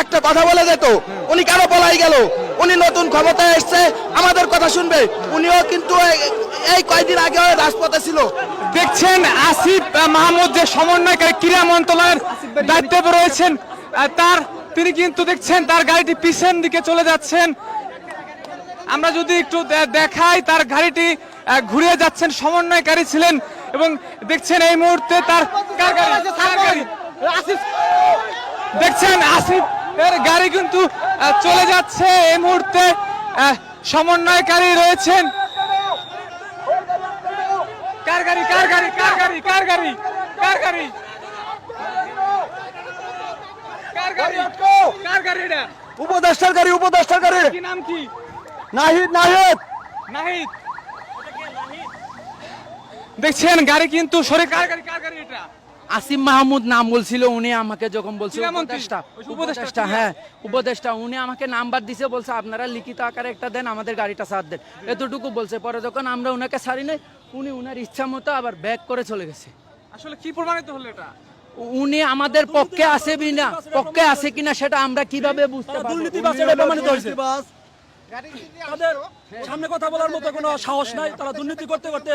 একটা কথা বলে যেত উনি কেন পলাই গেল? উনি নতুন ক্ষমতায় এসছে আমাদের কথা শুনবে। উনিও কিন্তু এই- এই কয়েকদিন আগে রাজপথে ছিল। দেখছেন আসিফ মাহমুদ যে সমন্বয়কারী ক্রীড়া মন্ত্রণালয়ের দায়িত্বে রয়েছেন তার তিনি কিন্তু দেখছেন তার গাড়িটি পিছন দিকে চলে যাচ্ছেন। আমরা যদি একটু দেখাই তার গাড়িটি ঘুরে যাচ্ছেন সমন্বয়কারী ছিলেন এবং দেখছেন এই মুহূর্তে তার কার কার গাড়ি? দেখছেন আসিফ এর গাড়ি কিন্তু চলে যাচ্ছে এই মুহূর্তে। সমন্বয়কারী রয়েছেন। কার গাড়ি কার গাড়ি কার গাড়ি কার গাড়ি কার গাড়ি? কার গাড়ি? কার গাড়ি এটা? উপদেষ্টার গাড়ি উপদেষ্টার গাড়ি। কি নাম কি? নাহিদ নাহিদ। নাহিদ। দেখছেন গাড়ি কিন্তু সরে কার গাড়ি কার গাড়ি এটা? আসিম মাহমুদ নাম বলছিল উনি আমাকে যখন বলছে ক্রীড়ামন্ত্রী? উপদেষ্টা উপদেষ্টা, হ্যাঁ উপদেষ্টা উনি আমাকে নাম্বার দিছে বলছে আপনারা লিখিত আকারে একটা দেন আমাদের গাড়িটা সাথ দেন। এতটুকু বলছে পরে যখন আমরা ওনাকে ছাড়ি নাই উনি উনার ইচ্ছা মতো আবার ব্যাক করে চলে গেছে। আসলে কি প্রমাণিত হলো এটা? উনি আমাদের পক্ষে আছে কিনা পক্ষে আছে কিনা সেটা আমরা কীভাবে বুঝতে পারব? দুর্নীতিবাজ প্রমাণিত হয়েছে। তাদের সামনে কথা বলার মতো কোনো সাহস নাই তারা দুর্নীতি করতে করতে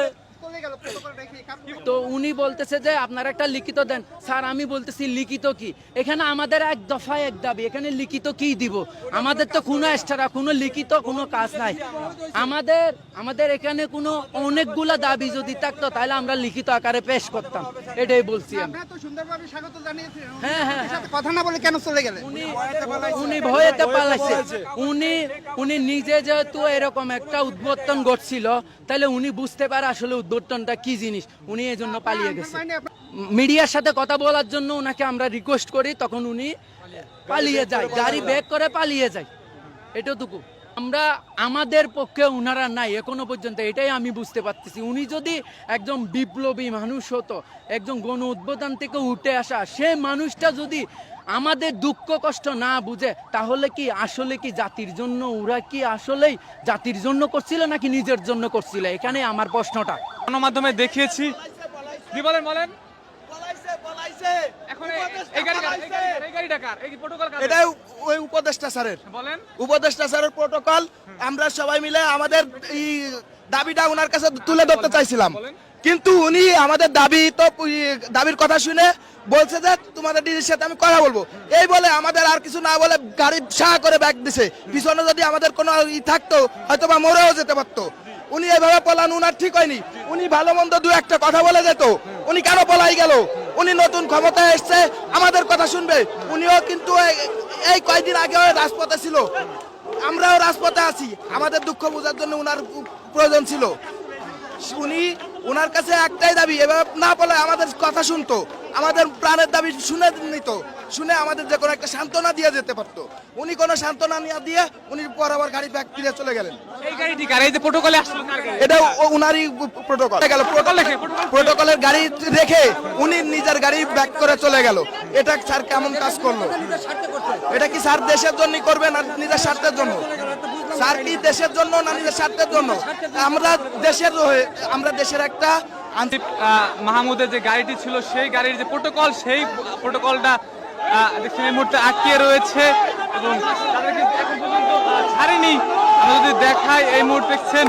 তো উনি বলতেছে যে আপনারা একটা লিখিত দেন। স্যার আমি বলতেছি লিখিত কি? এখানে আমাদের এক দফায় এক দাবি এখানে লিখিত কি দিব? আমাদের তো কোনো এক্সট্রা কোনো লিখিত কোনো কাজ নাই। আমাদের আমাদের এখানে কোনো অনেকগুলা দাবি যদি থাকতো তাহলে আমরা লিখিত আকারে পেশ করতাম। এটাই বলছি আমি। হ্যাঁ হ্যাঁ হ্যাঁ। কথা না বলে কেন চলে গেলেন? উনি ভয়েতে পালাইছে। উনি উনি নিজে যেহেতু এরকম একটা উদ্বোধন ঘটছিল তাহলে উনি বুঝতে পারে আসলে উদ্বোধনটা কি জিনিস? উনি এই জন্য পালিয়ে গেছে। মানে মিডিয়ার সাথে কথা বলার জন্য ওনাকে আমরা রিকোয়েস্ট করি তখন উনি পালিয়ে যায় গাড়ি ব্যাক করে পালিয়ে যায়। এটুকু আমরা আমাদের পক্ষে উনারা নাই এখনও পর্যন্ত এটাই আমি বুঝতে পারতেছি। উনি যদি একজন বিপ্লবী মানুষ হতো একজন গণ উদ্বোধন থেকে উঠে আসা সে মানুষটা যদি আমাদের দুঃখ কষ্ট না বুঝে তাহলে কি আসলে কি জাতির জন্য ওরা কি আসলেই জাতির জন্য করছিল নাকি নিজের জন্য করছিল? এখানে আমার প্রশ্নটা। গণমাধ্যমে দেখিয়েছি। কি বলেন বলেন? উপদেষ্টা স্যারের। উপদেষ্টা স্যারের প্রোটোকল আমরা সবাই মিলে আমাদের এই দাবিটা ওনার কাছে তুলে ধরতে চাইছিলাম। কিন্তু উনি আমাদের দাবি তো দাবির কথা শুনে বলছে যে তোমাদের ডিজির সাথে আমি কথা বলব। এই বলে আমাদের আর কিছু না বলে গাড়ি সাহ করে ব্যাগ দিছে। পিছনে যদি আমাদের কোনো ই থাকতো হয়তো বা মরেও যেতে পারতো। উনি এভাবে পলান, উনার ঠিক হয়নি। উনি ভালো মন্দ দু একটা কথা বলে যেত। উনি কেন পলাই গেল? উনি নতুন ক্ষমতায় এসছে, আমাদের কথা শুনবে। উনিও কিন্তু এই- এই কয়েকদিন আগে রাজপথে ছিল। আমরাও রাজপথে আছি। আমাদের দুঃখ বোঝার জন্য উনার প্রয়োজন ছিল। উনি ওনার কাছে একটাই দাবি এবার না বলে আমাদের কথা শুনতো আমাদের প্রাণের দাবি শুনে নিত শুনে আমাদের যে কোনো একটা সান্ত্বনা দিয়ে যেতে পারতো। উনি কোনো সান্ত্বনা নিয়ে দিয়ে উনি পর আবার গাড়ি ব্যাগ ফিরে চলে গেলেন। এটা ওনারই প্রোটোকল গেল প্রোটোকলের গাড়ি রেখে উনি নিজের গাড়ি ব্যাক করে চলে গেল। এটা স্যার কেমন কাজ করল? এটা কি স্যার দেশের জন্য করবে না নিজের স্বার্থের জন্য? স্যার কি দেশের জন্য না নিজের স্বার্থের জন্য। আমরা দেশের আমরা দেশের একটা আন্তরিক মাহমুদের যে গাড়িটি ছিল, সেই গাড়ির যে প্রোটোকল, সেই প্রোটোকলটা দেখছেন, এই মুহূর্তে আটকে রয়েছে এবং তাদেরকে এখন পর্যন্ত ছাড়েনি। আমরা যদি দেখাই, এই মুহূর্তে দেখছেন